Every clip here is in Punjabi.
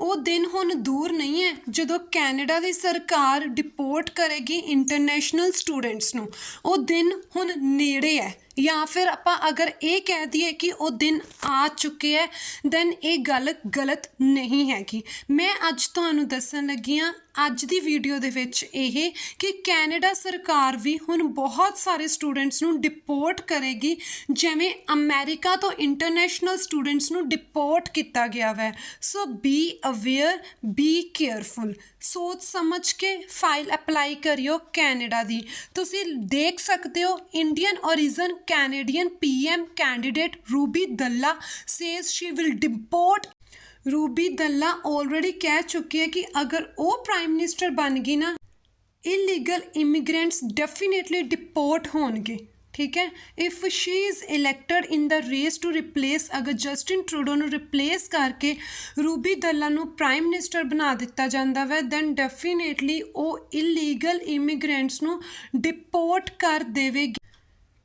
ਉਹ ਦਿਨ ਹੁਣ ਦੂਰ ਨਹੀਂ ਹੈ, ਜਦੋਂ ਕੈਨੇਡਾ ਦੀ ਸਰਕਾਰ ਡਿਪੋਰਟ ਕਰੇਗੀ ਇੰਟਰਨੈਸ਼ਨਲ ਸਟੂਡੈਂਟਸ ਨੂੰ। ਉਹ ਦਿਨ ਹੁਣ ਨੇੜੇ ਹੈ। ਜਾਂ ਫਿਰ ਆਪਾਂ ਅਗਰ ਇਹ ਕਹਿ ਦਈਏ ਕਿ ਉਹ ਦਿਨ ਆ ਚੁੱਕੇ ਹੈ ਦੈਨ ਇਹ ਗੱਲ ਗਲਤ ਨਹੀਂ ਹੈਗੀ। ਮੈਂ ਅੱਜ ਤੁਹਾਨੂੰ ਦੱਸਣ ਲੱਗੀ ਹਾਂ ਅੱਜ ਦੀ ਵੀਡੀਓ ਦੇ ਵਿੱਚ ਇਹ ਕਿ ਕੈਨੇਡਾ ਸਰਕਾਰ ਵੀ ਹੁਣ ਬਹੁਤ ਸਾਰੇ ਸਟੂਡੈਂਟਸ ਨੂੰ ਡਿਪੋਰਟ ਕਰੇਗੀ, ਜਿਵੇਂ ਅਮਰੀਕਾ ਤੋਂ ਇੰਟਰਨੈਸ਼ਨਲ ਸਟੂਡੈਂਟਸ ਨੂੰ ਡਿਪੋਰਟ ਕੀਤਾ ਗਿਆ ਵੈ। So be aware be careful ਸੋਚ ਸਮਝ ਕੇ ਫਾਈਲ ਅਪਲਾਈ ਕਰਿਓ ਕੈਨੇਡਾ ਦੀ। ਤੁਸੀਂ ਦੇਖ ਸਕਦੇ ਹੋ Indian origin Canadian PM candidate Ruby Dhalla says she will deport Ruby Dhalla already ਕਹਿ ਚੁੱਕੀ ਹੈ ਕਿ ਅਗਰ ਉਹ ਪ੍ਰਾਈਮ ਮਿਨਿਸਟਰ ਬਣ ਗਈ ਨਾ ਇਲੀਗਲ ਇਮੀਗ੍ਰੈਂਟਸ ਡੈਫੀਨੇਟਲੀ ਡਿਪੋਰਟ ਹੋਣਗੇ, ਠੀਕ ਹੈ? If she is elected in the race to replace ਅਗਰ ਜਸਟਿਨ ਟਰੂਡੋ ਨੂੰ ਰਿਪਲੇਸ ਕਰਕੇ ਰੂਬੀ ਦੱਲਾ ਨੂੰ ਪ੍ਰਾਈਮ ਮਿਨਿਸਟਰ ਬਣਾ ਦਿੱਤਾ ਜਾਂਦਾ ਵੈ ਦੈਨ ਡੈਫੀਨੇਟਲੀ ਉਹ ਇਲੀਗਲ ਇਮੀਗ੍ਰੈਂਟਸ ਨੂੰ ਡਿਪੋਰਟ ਕਰ ਦੇਵੇਗੀ।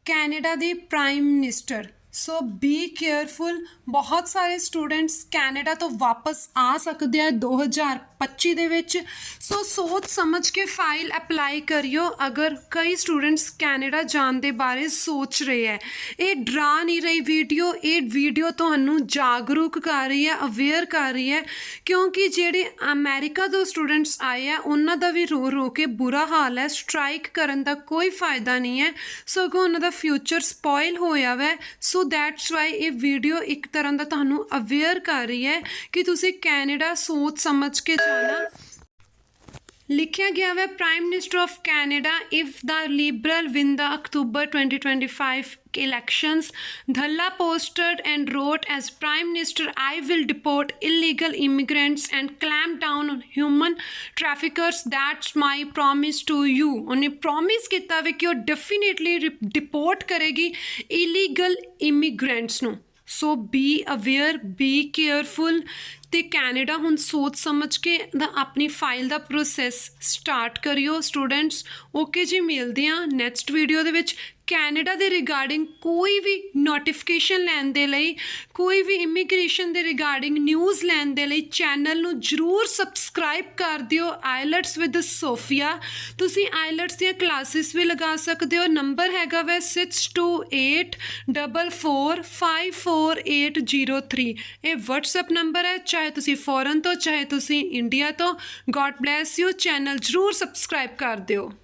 Canada the prime minister so be careful ਬਹੁਤ ਸਾਰੇ ਸਟੂਡੈਂਟਸ ਕੈਨੇਡਾ ਤੋਂ ਵਾਪਸ ਆ ਸਕਦੇ ਆ 2025 ਦੇ ਵਿੱਚ। ਸੋ ਸੋਚ ਸਮਝ ਕੇ ਫਾਈਲ ਅਪਲਾਈ ਕਰਿਓ। ਅਗਰ ਕਈ ਸਟੂਡੈਂਟਸ ਕੈਨੇਡਾ ਜਾਣ ਦੇ ਬਾਰੇ ਸੋਚ ਰਹੇ ਹੈ ਇਹ ਡਰਾ ਨਹੀਂ ਰਹੀ ਵੀਡੀਓ ਇਹ ਵੀਡੀਓ ਤੁਹਾਨੂੰ ਜਾਗਰੂਕ ਕਰ ਰਹੀ ਹੈ ਅਵੇਅਰ ਕਰ ਰਹੀ ਹੈ ਕਿਉਂਕਿ ਜਿਹੜੇ ਅਮਰੀਕਾ ਤੋਂ ਸਟੂਡੈਂਟਸ ਆਏ ਆ, ਉਹਨਾਂ ਦਾ ਵੀ ਰੋ ਰੋ ਕੇ ਬੁਰਾ ਹਾਲ ਹੈ ਸਟ੍ਰਾਈਕ ਕਰਨ ਦਾ ਕੋਈ ਫਾਇਦਾ ਨਹੀਂ ਹੈ ਸਗੋਂ ਉਹਨਾਂ ਦਾ ਫਿਊਚਰ ਸਪੋਇਲ ਹੋਇਆ ਵੈ। ਸੋ ਦੈਟਸ ਵਾਈ ਇਹ ਵੀਡੀਓ ਇੱਕ ਤਰ੍ਹਾਂ ਦਾ ਤੁਹਾਨੂੰ ਅਵੇਅਰ ਕਰ ਰਹੀ ਹੈ ਕਿ ਤੁਸੀਂ ਕੈਨੇਡਾ ਸੋਚ ਸਮਝ ਕੇ ਜਾਣਾ ਲਿਖਿਆ ਗਿਆ ਹੈ prime minister of Canada if the Liberal win the October 2025 elections dhalla posted and wrote as prime minister i will deport illegal immigrants and clamp down on human traffickers that's my promise to you ਉਹਨੇ ਪ੍ਰੋਮਿਸ ਕੀਤਾ ਵੇ ਕਿ ਉਹ ਡੈਫੀਨੇਟਲੀ ਡਿਪੋਰਟ ਕਰੇਗੀ illegal immigrants ਨੂੰ so be aware be careful ਤੇ ਕੈਨੇਡਾ ਹੁਣ ਸੋਚ ਸਮਝ ਕੇ ਦਾ ਆਪਣੀ ਫਾਈਲ ਦਾ ਪ੍ਰੋਸੈਸ ਸਟਾਰਟ ਕਰਿਓ ਸਟੂਡੈਂਟਸ ਓਕੇ ਜੀ, ਮਿਲਦੇ ਆ ਨੈਕਸਟ ਵੀਡੀਓ ਦੇ ਵਿੱਚ। ਕੈਨੇਡਾ ਦੇ ਰਿਗਾਰਡਿੰਗ ਕੋਈ ਵੀ ਨੋਟੀਫਿਕੇਸ਼ਨ ਲੈਣ ਦੇ ਲਈ, ਕੋਈ ਵੀ ਇਮੀਗ੍ਰੇਸ਼ਨ ਦੇ ਰਿਗਾਰਡਿੰਗ ਨਿਊਜ਼ ਲੈਣ ਦੇ ਲਈ ਚੈਨਲ ਨੂੰ ਜਰੂਰ ਸਬਸਕ੍ਰਾਈਬ ਕਰ ਦਿਓ ਆਈਲੈਟਸ ਵਿਦ ਸੋਫੀਆ। ਤੁਸੀਂ ਆਈਲੈਟਸ ਦੀਆਂ ਕਲਾਸਿਸ ਵੀ ਲਗਾ ਸਕਦੇ ਹੋ। ਨੰਬਰ ਹੈਗਾ ਵੈ 6284454803 ਇਹ WhatsApp ਨੰਬਰ ਹੈ, ਚਾਹੇ ਤੁਸੀਂ ਫੋਰਨ ਤੋਂ, ਚਾਹੇ ਤੁਸੀਂ ਇੰਡੀਆ ਤੋਂ। ਗੋਡ ਬlesਸ ਯੂ ਚੈਨਲ ਜਰੂਰ ਸਬਸਕ੍ਰਾਈਬ ਕਰ ਦਿਓ।